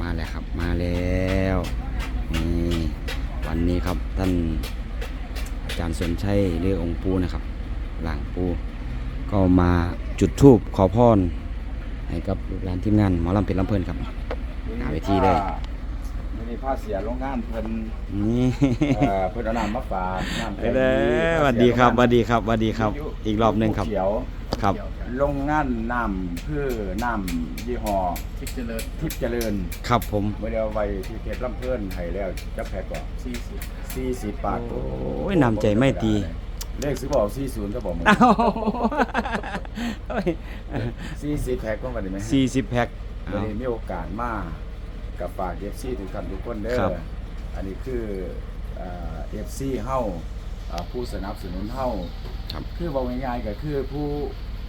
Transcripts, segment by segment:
มาแล้วครับมาแล้วนี่วันนี้ครับท่านอาจารย์สนชัยเรือองค์ปูนะครับ หลังปูก็มาจุดธูปขอพรให้กับลูกหลานทีมงานหมอลำเป็นลำเพลินครับหน้าเวทีเลยไม่ได้ผ้าเสียโรงงานเพิ่นนี่เอ่อเพิ่นเอาน้ำมาฝากน้ำไปเลยสวัสดีครับสวัสดีครับสวัสดีครับ อีกรอบหนึ่งครับเขียว ครับ โรงงานน้ำเพื่อน้ำยี่ห้อทิพย์เจริญทิพย์เจริญครับผม เมื่อเดียวไว้ที่เขตลำเพิ่นให้แล้วจับแพ็กก่อนสี่สิบสี่สิบบาทโอ้ยน้ำใจไม่ตีเลขซื้อบอกสี่ศูนย์ก็บอกมึงเอ้าสี่สิบแพ็กก็มาได้ไหมสี่สิบแพ็ควันเอานี้มีโอกาสมากับฝากเอฟซีทุกท่านทุกคนเด้อครับอันนี้คือเอฟซีเฮาอ่าผู้สนับสนุนเฮาครับคือบอกง่ายๆก็คือผู้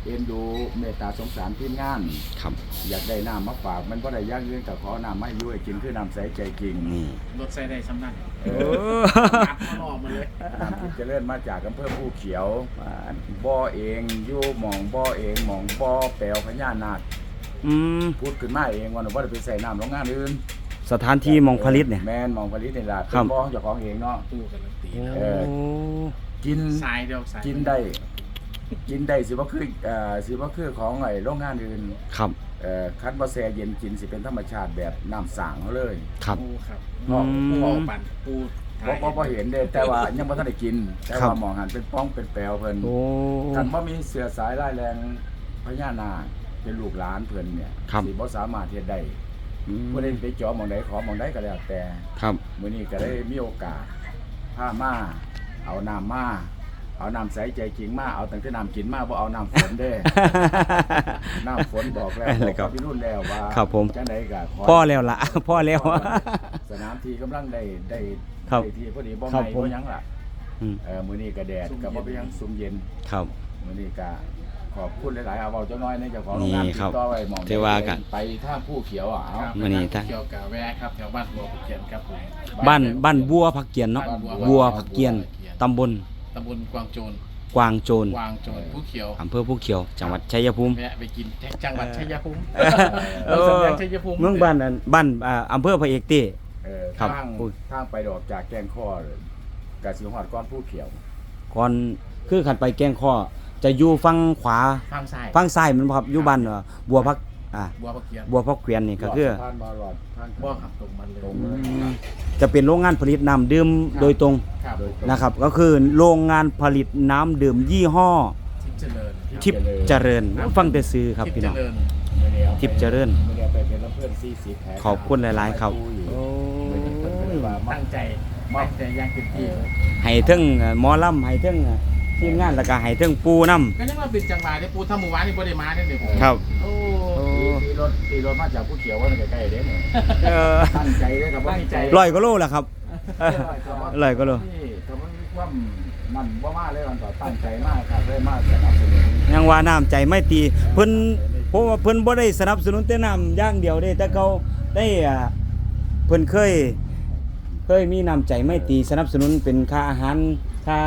เอ็นดูเมตตาสงสารทีมงาน ครับ อยากได้น้ำมาฝากมันก็ได้ย่างยืนกับขอน้ำมาให้อยุ่ยกินคือน้ำใสใจจริงนี่ รถใส่ได้สำนักเอโอ้อนับมาหลอกมาเลย น้ำทิพย์เจริญมาจากอำเภอผู้เขียวบ่อเองอยู่หมองบ่อเองหมองบ่อแปลวพญานาคอืม พูดขึ้นมาเองว่าว่าจะไปใส่น้ำโรงงานอื่นสถานที่หมองผลิตเนี่ย แมนหมองผลิตนี่ล่ะคเป็รับ นบ่อของเจ้าของเองเนาะตู้กันตีโอ้เออ กิน สายเดียวสายกินได้ กินได้สิบ่คือเอ่อสิบ่คือของไอ้โรงงานอื่นครับ เอ่อคันบ่แช่เย็นกินสิเป็นธรรมชาติแบบน้ำสางเขาเลยครับ ปูครับอืม ปูเอาปั่นปูบ่บ่บ่เห็นเด้แต่ว่ายังบ่ทันได้กิน แต่ครับว่าหมองหันเป็นป้องเป็นแปลวเพิ่นโอ้ คันบ่มีเสือสายร้ายแรงพญานาคเป็นลูกหลานเพิ่นเนี่ยครับ สิบ่สามารถเฮ็ดได้อืมผู้ใดไปเจาะหม่องใดขอหม่องใดก็แล้วแต่ ครับ มื้อนี้ก็ได้มีโอกาสพามา เอาน้ำมา เอาน้ำใสใจจริงมาเอาตั้งแต่น้ำกินมาบ่เอาน้ำฝนเด้ น้ำฝนบอกแล้วอะไรบอกครักับบพี่รุ่นแล้วว่าครับผม จังไดก็ขอพ่อแล้วล่ะ พ่อแล้ว สนามทีกำลังได้ได้ครับได้ที่พอดีบ่ครับไงผม บ่หยังล่ะอืมเออมื้อนี้ก็แดดก็บ่ไปหยังซุ่มเย็นครับ มื้อนี้ก็ขอบคุณหลายๆเอาเว้าจังน้อยในเจ้าของนี่โรงงานครับติดต่อไว้หมองเทว่ากัน ไปท่าผู้เขียวอะเอาครับมื้อนี้ท่าน เกี่ยวกับแวะครับแถวบ้านบัวภูเก็ตครับผม บ้านบ้านบัวผักเกียนเนาะบ้านบับัววผักเกียนตำบล ตำบลกวางโจรกวางโจรกวางโจรผู้เขียวอำเภอผู้เขียว จังหวัดชัยภูมิแวะไปกินแท็กจังหวัดชัยภูมิเอเราอสำเนียงชัยภูมิเมืองบ้านอันบ้านอ่าอำเภอพระเอกเต้เออครับทางอุ้ยทางไปดอกจากแกงข้อก็สิฮอดก้อนผู้เขียวก่อนคือขันไปแกงข้อจะอยู่ฝั่งขวาฟังสายฝั่งซ้ายมันบ่ครับอยู่บ้านเอ่อบัวพัก อ่าบัวภูเก็ตบัวพักเกวียนนี่ก็คือหลดสะพานบ่หลอดทางบัวขับตรงมันเลย ตรงอืเลยมจะเป็นโรงงานผลิตน้ำดื่มครับโดยตรงครับโดยตรงนะครับ ก็คือโรงงานผลิตน้ำดื่มยี่ห้อ ทิพย์เจริญครับทิพย์เจริญฟังแต่ซื้อครับทิพพี่ย์น้องเจริญมื้อนี้อาไปทิพย์เจริญมื้อนี้เอาไปเป็นน้ำเพื่อน40แผลขอบคุณหลาย ๆ ครับ โอ้มื้อนี้เพิ่นก็เลยว่ามาตั้งใจตั้งใจอยังเต็มที่ให้เทั้งเอ่อหมอลำให้เทั้งเอ่อทีมงานแล้วก็ให้เทั้งปูน้ก็ยังว่าเป็นจังหวะที่ปูถ้าหมู่บ้านนี่บ่ได้มาเนี่ยเดี๋ยวผมำครับ โอ้โอ้ตี รถตีรถมาจากผู้เขียวว่าใกล้ๆเด้เนี่ยเออตั้งใจเลยกับว่ามีใจร้อยก็โลแหละครับเออร้อยก็โลนี่ถ้ามันมีความนั่นบ่มาเลยมันต่อตั้งใจมากครับเลยมากสนับสนุนยังว่าน้ำใจไม่ตีเพิ่นเพราะว่าเพิ่นบ่ได้สนับสนุนแต่น้ำอย่างเดียวเด้แต่เขาได้อ่าเพิ่นเคย เคยมีน้ำใจไม่ตีสนับสนุนเป็นค่าอาหารค่า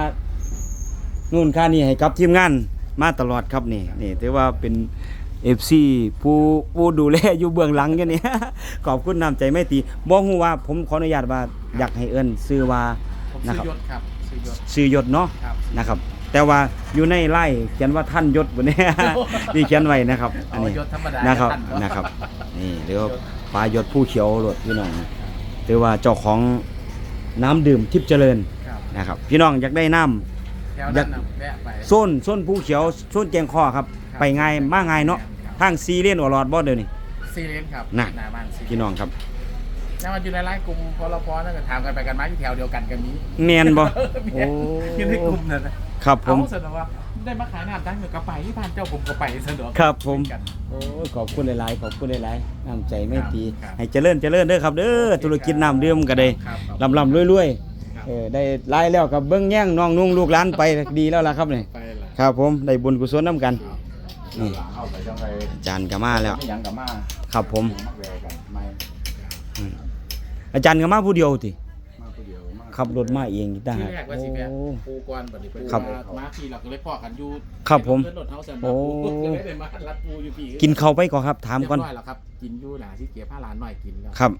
นู่นค่านี่ให้กับทีมงานมาตลอดครับนี่นี่ถือว่าเป็น FC ผู้ผู้ดูแลอยู่เบื้องหลังอยู่นี่ขอบคุณน้ำใจไม่ตีบ่ฮู้ว่าผมขออนุญาตว่าอยากให้เอิ้นชื่อว่าผมนะซื้ครับอยศครับซื้อยศชื่อยศเนาะครับ นะครับ แต่ว่าอยู่ในไล่เขียนว่าท่านยศบนนี้ นี่เขียนไว้นะครับ อันเอานี้ยศธรรมดานะครับท่าเานะครับ นี่เรียกว่าปลายศผู้เขียวรถพี่น้องถือว่าเจ้าของน้ำดื่มทิพย์เจริญครับ นะครับ พี่น้องอยากได้น้แถวนั้นน่ะแวะไปำส้นส้นผู้เขียวส้นแจงคอครับ ไปง่ายมาง่ายเนาะทางซีเรียนอลอดบ่เดี๋ยวนี้ ซีเรียนครับน่ะ หน้าบ้านซีเรียนพี่น้องครับแล้วมันอยู่ในไลน์กลุ่มพลพนั่นก็ถามกันไปกันมาที่แถวเดียวกันกันนี้เมียนบ่เมียนโอ้อยู่ในกลุ่มนั่นนะครับผเขาม เสนอว่าได้มาขายน้ำตั้งอยู่กระไปที่บ้านเจ้าผมกระไปเสนอครับผม กัน โอ้ยขอบคุณหลายๆขอบคุณหลายๆน้ำใจไม่ตีครับ ให้เจริญเจริญเด้อครับเด้อธุรกิจน้ำดื่มก็ได้ครับครับลำลำรวยรวยครับๆ เออได้ไล่แล้วกับเบิ้งแย่งน้องนุ่งลูกหลานไปดีแล้วล่ะครับนี่ไปละครับผมได้บุญกุศลน้ำกันนี่เข้าไปจังไรอาจารย์ก็มาแล้วไม่หยังกับมาครับผมมักแวกันไม่อืมอาจารย์ก็มาผู้เดียวติมาผู้เดียวมาขับรถมาเองอีกต่างที่หากแรกว่าสิแม่โอ้ ปูก่อนบัดนี้เป็นครับมาพี่เราก็เลยพ่อกันอยู่ครับผมเดินรถเฮาซั่นโอ้ปูก็เลยได้มารับปูอยู่พี่กินข้าวไปก่อนครับถามก่อนเรียบร้อยแล้วครับ กินอยู่หนาที่เกียร์ผ้าร้านหน่อยกินแล้วครับ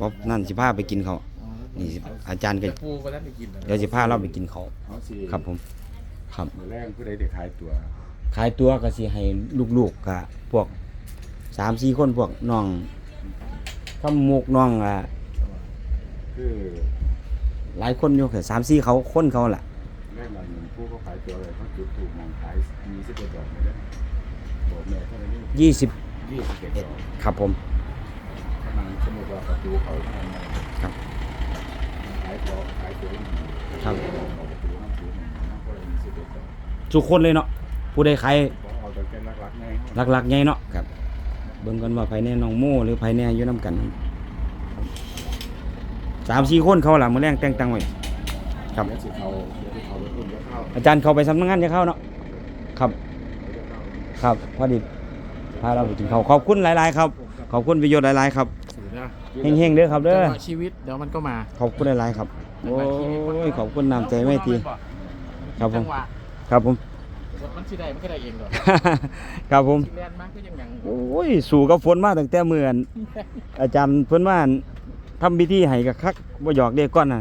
บอกนั่นสิพาไปกินข้าวอ๋อนี่สิอาจารย์ก็แต่ปูก็ได้ไปกินแล้วเดี๋ยวสิพาเราไปกินข้าวเขาสิครับผม ครับมือแรกผู้ใดได้ขายตัวขายตัวก็สิให้ลูกๆกับพวกสามสี่คนพวกน้องขมุกน้องอะคือหลายคนอยู่แค่สามสี่เขาคนเขาล่ะ แรกหน่อยหนึ่งผู้เขาขายตัวเลยเขาจุดถูกมองขายมีสิบเอ็ดดอกเลยนะบอกแม่เท่าไหร่นี่ยี่สิบยี่สิบเอ็ดดอกครับผมกำลัง สมมติว่าประตูเขาทำไงครับ ขายตัวขายตัวนี่ครับ เอาประตูน้ำปูนี่น้ำก็เลยมีสิบเอ็ดดอกทุกคนเลยเนาะผู้ใดขายบอกเอาแต่แค่รักๆไงหลักๆใหญ่เนาะครับ เบิ่งกันว่าภายในน้องโม่หรือภายในอยู่นํกันสามสี่คนเขาล่ะมื้อแรงแต่งตั้งไว้ ครับ เดี๋ยวสิเขาเดี๋ยวสิเขารถรุ่นเดี๋ยวเข้าอาจารย์เข้าไปสำนักงานจะเข้าเนาะครับ เดี๋ยวเข้า ครับพอดีพาเราไปกินข้าวขอบคุณหลาย ๆ ครับ ขอบคุณประโยชน์หลาย ๆ ครับถือนะ เฮงๆเด้อครับเด้อจังหวะชีวิตเดี๋ยวมันก็มา ขอบคุณหลายๆครับโอ้ยขอบคุณน้ำใจไม่ตีครับผมจังหวะครับผมรถมันสิได้มันก็ได้เองหรอกครับผมสิแล่นมากก็ยังหยังโอ้ยสู่กับฝนมาตั้งแต่เมื่อนอาจารย์เพิ่นว่าทำพิธีให้กับคักบ่หยอกเด็กก่อนน่ะ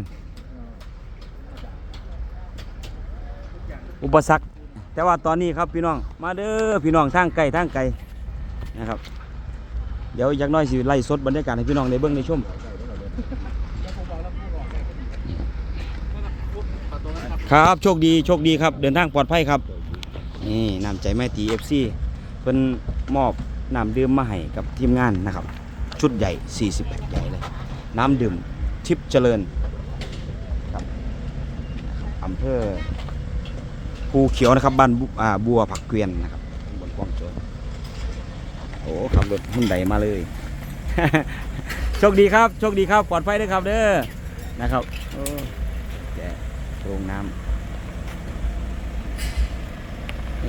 อุปสรรคแต่ว่าตอนนี้ครับพี่น้องมาเด้อพี่น้องทางไกลทางไกลนะครับ เดี๋ยวอีกอย่างน้อยสิไล่สดบรรยากาศให้พี่น้องได้เบิ่งได้องนั้นครับครับโชคดีโชคดีครับ เดินทางปลอดภัยครับนี่น้ำใจแม่ตีเอฟซีเพิ่นมอบน้ำดื่มมาให้กับทีมงานนะครับ ชุดใหญ่40แพ็คใหญ่เลย น้ำดื่มทิพย์เจริญครับอำเภอภูเขียวนะครับบ้านบัวผักเกวียนนะครับตำบนกวางโจร โอ้ขับรถหุ่นใดมาเลย โชคดีครับโชคดีครับปลอดภัยด้วยครับเด้อนะครับโอ้แกโรงน้ำ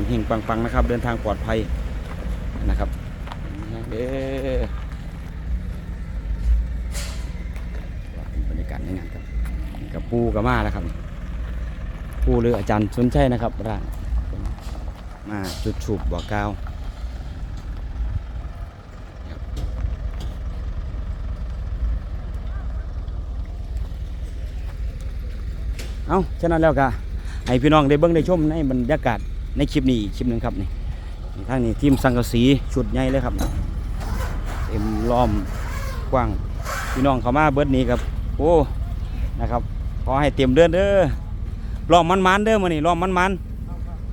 เฮงๆปังๆนะครับ เดินทางปลอดภัยนะครับเด้อบรรยากาศในงานครับกับปูกับมาแล้วครับ ปูหรืออาจารย์สนใจนะครับร่างมาจุดฉูบบอกกล่าวครับ เอาฉะนั้นแล้วก็ให้พี่น้องได้เบิ่งได้ชมในบรรยากาศในคลิปนี้คลิปหนึ่งครับนี่ทางนี้ทีมสังกะสีชุดใหญ่เลยครับเต็มล้อมกว้างพี่น้องเขามาเบิดนี้ครับโอ้นะครับขอให้เต็มเดือนเด้อรอบมันมันๆเด้อมื้อนี้อบมันมัน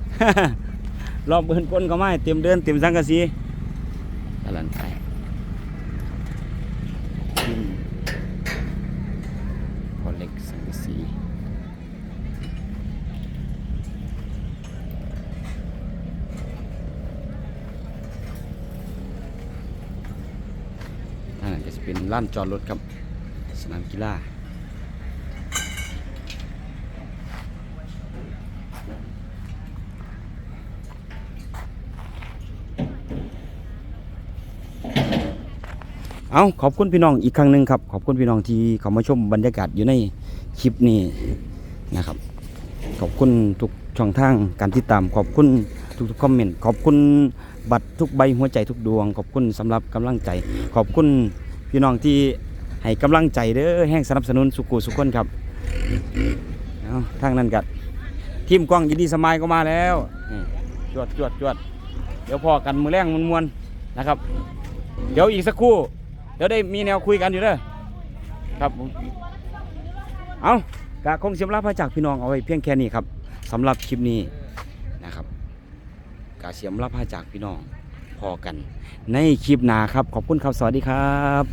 ๆรอบเบิ่นคนก็มาเต็มเดือนเต็มสังกะสีกำลังไปอืมพอเล็กสังกะสีอ่า ด้านจอดรถครับ สนามกีฬาเอาขอบคุณพี่น้องอีกครั้งหนึ่งครับ ขอบคุณพี่น้องที่เข้ามาชมบรรยากาศอยู่ในคลิปนี้นะครับ ขอบคุณทุกช่องทางการติดตาม ขอบคุณทุกๆคอมเมนต์ขอบคุณบัตรทุกใบหัวใจทุกดวง ขอบคุณสำหรับกำลังใจ ขอบคุณ พี่น้องที่ให้กำลังใจเด้อแห่งสนับสนุนสุกุสุขคนครับเอาทางนั้นกัดทีมกล้องยินดีสมายก็มาแล้วจวดจวดจวดเดี๋ยวพอกันมือแรงมวนๆนะครับ เดี๋ยวอีกสักครู่ เดี๋ยวได้มีแนวคุยกันอยู่เด้อครับเอากะคงเสียมลาพระจากพี่น้องเอาไว้เพียงแค่นี้ครับสำหรับคลิปนี้นะครับกะเสียมลาพระจากพี่น้อง อกัน ในคลิปหน้าครับ ขอบคุณครับ สวัสดีครับ